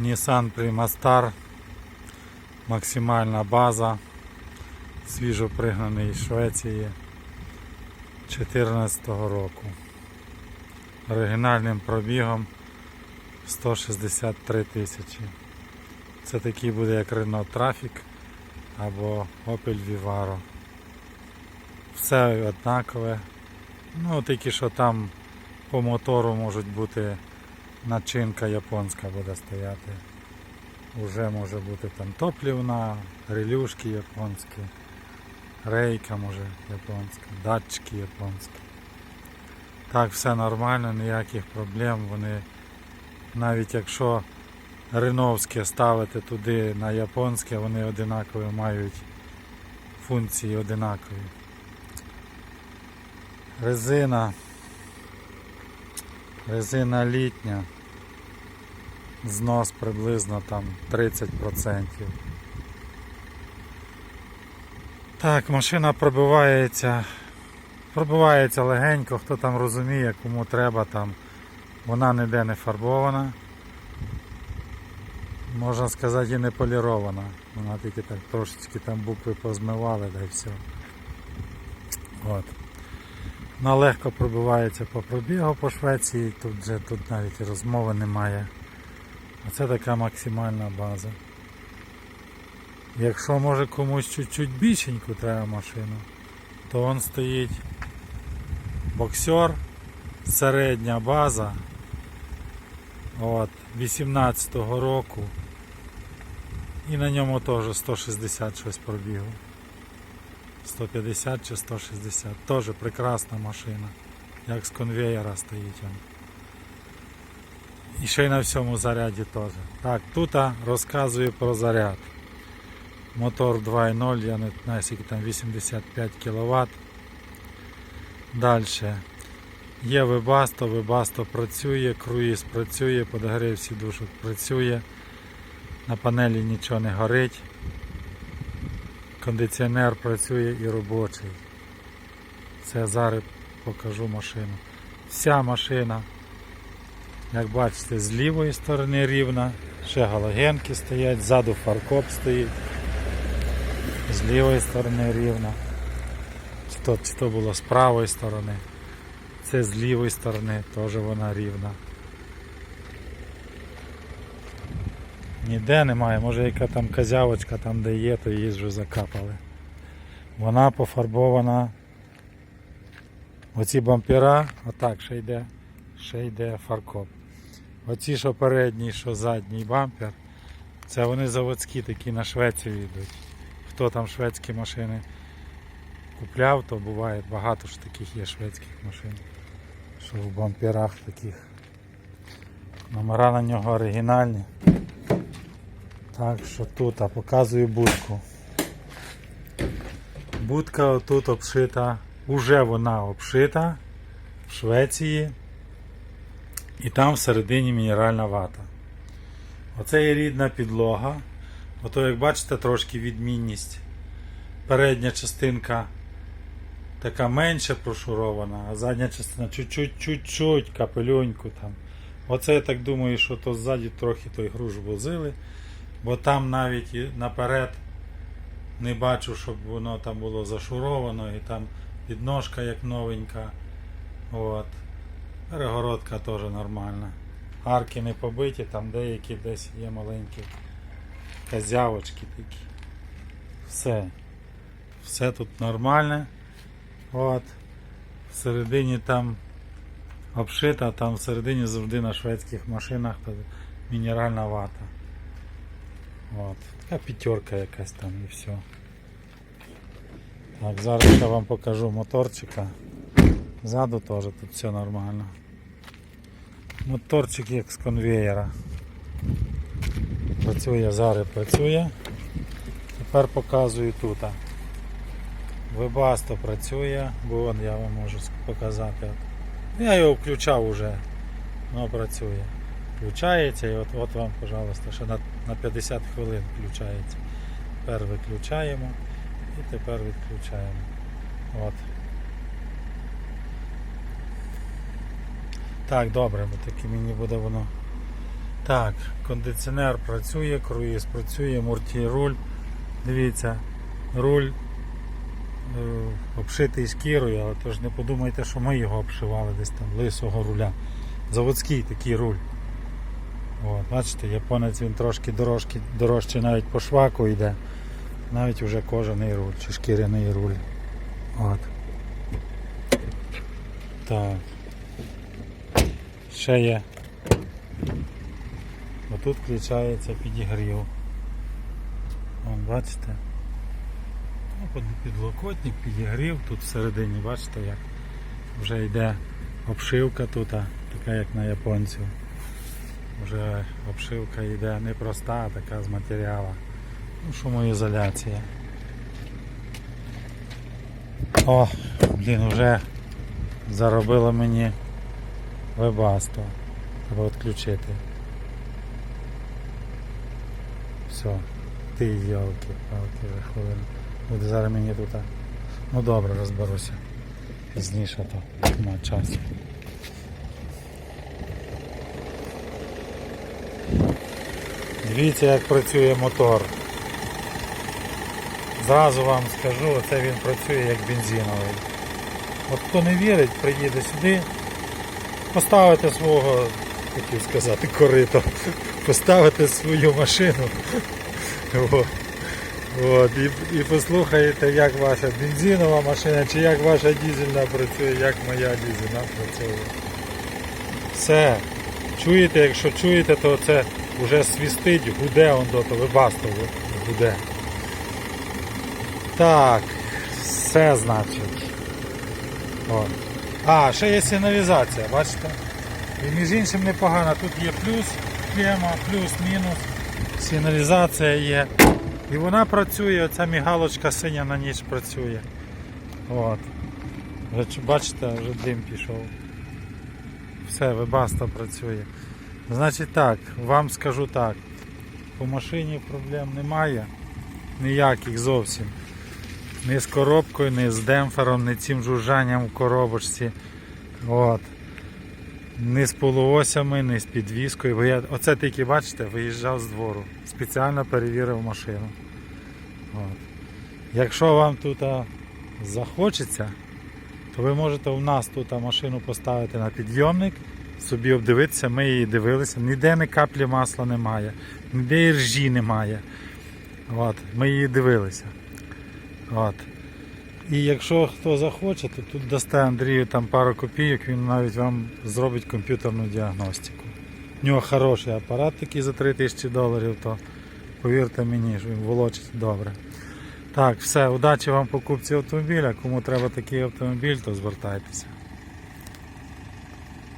Nissan Prima Star. Максимальна база. Свіжо пригнаний з Швеції 2014 року. Оригінальним пробігом 163 тисячі. Це такий буде як Renault Trafic або Opel Vivaro. Все однакове. Ну, тільки що там по мотору можуть бути начинка японська буде стояти. Уже може бути там топлівна, релюшки японські, рейка може японська, датчики японські. Так, все нормально, ніяких проблем. Вони навіть якщо реновське ставити туди на японське, вони одинакові мають функції одинакові. Резина. Резина літня. Знос приблизно там 30%. Так, машина пробивається. Пробивається легенько, хто там розуміє, кому треба там. Вона ніде не фарбована. Можна сказати і не полірована. Вона тільки так трошечки там букви позмивали, да і все. От. Вона легко пробивається по пробігу по Швеції, тут вже тут навіть розмови немає. Оце така максимальна база. Якщо може комусь чуть-чуть більшеньку треба машину, то он стоїть боксер, середня база. От, 18-го року. І на ньому теж 160 щось пробігу. 150 чи 160. Теж прекрасна машина. Як з конвеєра стоїть він. І ще й на всьому заряді теж. Так, тут розказую про заряд. Мотор 2.0, я не знаю, скільки там 85 кВт. Далі. Є Webasto, Webasto працює, круїз працює, подогрів сідушок працює. На панелі нічого не горить. Кондиціонер працює і робочий. Це зараз покажу машину. Вся машина, як бачите, з лівої сторони рівна, ще галогенки стоять, ззаду фаркоп стоїть. З лівої сторони рівна. Чи то, чи то було з правої сторони. Це з лівої сторони теж вона рівна. Ніде немає, може яка там козявочка там де є, то її вже закапали. Вона пофарбована. Оці бампера, отак ще йде, ще йде фаркоп. Оці, що передній, що задній бампер, це вони заводські такі на Швецію йдуть. Хто там шведські машини купляв, то буває багато ж таких є шведських машин. Що в бамперах таких. Номера на нього оригінальні. Так що тут, а показую будку. Будка отут обшита, уже вона обшита в Швеції. І там всередині мінеральна вата. Оце є рідна підлога. Ото, як бачите, трошки відмінність. Передня частинка така менше прошурована, а задня частина чуть-чуть, капелюньку там. Оце я так думаю, що то ззаді трохи той груш возили, бо там навіть наперед не бачу, щоб воно там було зашуровано і там підножка як новенька. От. Перегородка теж нормальна. Арки не побиті, там деякі десь є маленькі козявочки такі. Все. Все тут нормальне. От. Всередині там обшита, там всередині завжди на шведських машинах мінеральна вата. От. Така п'ятерка якась там і все. Так, зараз я вам покажу моторчика. Ззаду теж тут все нормально. Моторчик як з конвеєра. Працює, зараз працює. Тепер показую тут. Вебасто працює, бо вон я вам можу показати. Я його включав уже, воно працює. Включається і от, от вам, пожалуйста, ще на, на 50 хвилин включається. Тепер виключаємо і тепер відключаємо. От. Так, добре, бо таки мені буде воно Так, кондиціонер працює, круїз працює, мультируль. Дивіться, руль е, обшитий шкірою, але тож не подумайте, що ми його обшивали десь там лисого руля. Заводський такий руль. От, бачите, японець він трошки дорожки, дорожче навіть по шваку йде. Навіть вже кожаний руль чи шкіряний руль. От. Так. Ще є. Отут включається підігрів. Вон, бачите? Підлокотник, підігрів, тут всередині, бачите, як вже йде обшивка тут, така як на японців. Вже обшивка йде не проста, а така з матеріалу. Ну, шумоізоляція. О, блін, вже заробило мені вебасто. Треба відключити. Все. Ти йолки, палки вже. Буде зараз мені тут. Ну добре, розберуся. Пізніше то нема часу. Дивіться, як працює мотор. Зразу вам скажу, це він працює як бензиновий. От хто не вірить, приїде сюди, поставите свого, хотів сказати, корито, поставите свою машину. От, і, і послухаєте, як ваша бензинова машина, чи як ваша дізельна працює, як моя дізельна працює. Все. Чуєте, якщо чуєте, то це вже свістить, гуде он до того, вибасто гуде. Так, все значить. От. А, ще є сигналізація, бачите? І між іншим непогано. Тут є плюс, клема, плюс, мінус. Сигналізація є. І вона працює, оця мігалочка синя на ніч працює. От. Бачите, вже дим пішов. Все, вебаста працює. Значить так, вам скажу так. По машині проблем немає. Ніяких зовсім. Ні з коробкою, ні з демпфером, ні цим жужжанням в коробочці. От. Ні з полуосями, ні з підвіскою. Бо я, оце тільки, бачите, виїжджав з двору. Спеціально перевірив машину. От. Якщо вам тут захочеться, то ви можете у нас тут машину поставити на підйомник, собі обдивитися, ми її дивилися, ніде ні каплі масла немає, ніде і ржі немає. От, ми її дивилися. От. І якщо хто захоче, то тут дасте Андрію там пару копійок, він навіть вам зробить комп'ютерну діагностику. У нього хороший апарат такий за 3000 доларів, то повірте мені, що він волочить добре. Так, все, удачі вам покупці автомобіля. Кому треба такий автомобіль, то звертайтеся.